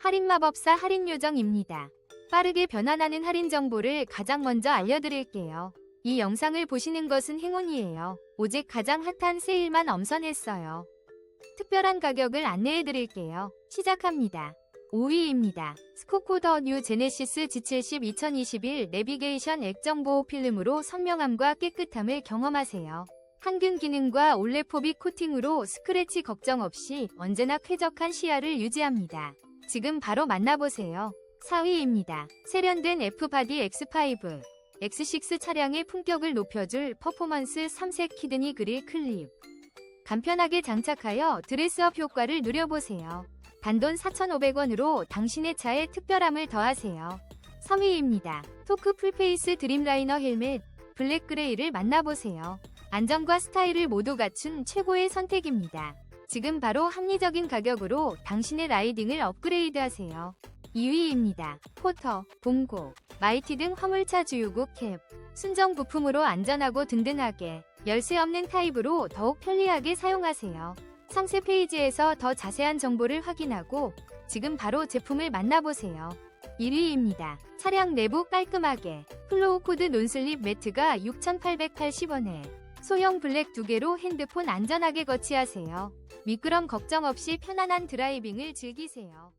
할인마법사 할인요정입니다. 빠르게 변환하는 할인 정보를 가장 먼저 알려드릴게요. 이 영상을 보시는 것은 행운이에요. 오직 가장 핫한 세일만 엄선했어요. 특별한 가격을 안내해드릴게요. 시작합니다. 5위입니다. 스코코 더 뉴 제네시스 G70 2021 내비게이션 액정 보호 필름으로 선명함과 깨끗함을 경험하세요. 항균 기능과 올레포비 코팅으로 스크래치 걱정 없이 언제나 쾌적한 시야를 유지합니다. 지금 바로 만나보세요. 4위입니다. 세련된 F바디 X5 X6 차량의 품격을 높여줄 퍼포먼스 3색 키드니 그릴 클립 간편하게 장착하여 드레스업 효과를 누려보세요. 단돈 4,500원으로 당신의 차에 특별함을 더하세요. 3위입니다. 토크 풀페이스 드림라이너 헬멧 블랙 그레이를 만나보세요. 안정과 스타일을 모두 갖춘 최고의 선택입니다. 지금 바로 합리적인 가격으로 당신의 라이딩을 업그레이드하세요. 2위입니다. 포터, 봉고, 마이티 등 화물차 주유구 캡. 순정 부품으로 안전하고 든든하게, 열쇠 없는 타입으로 더욱 편리하게 사용하세요. 상세 페이지에서 더 자세한 정보를 확인하고 지금 바로 제품을 만나보세요. 1위입니다. 차량 내부 깔끔하게 플로우 코드 논슬립 매트가 6,880원에 소형 블랙 두 개로 핸드폰 안전하게 거치하세요. 미끄럼 걱정 없이 편안한 드라이빙을 즐기세요.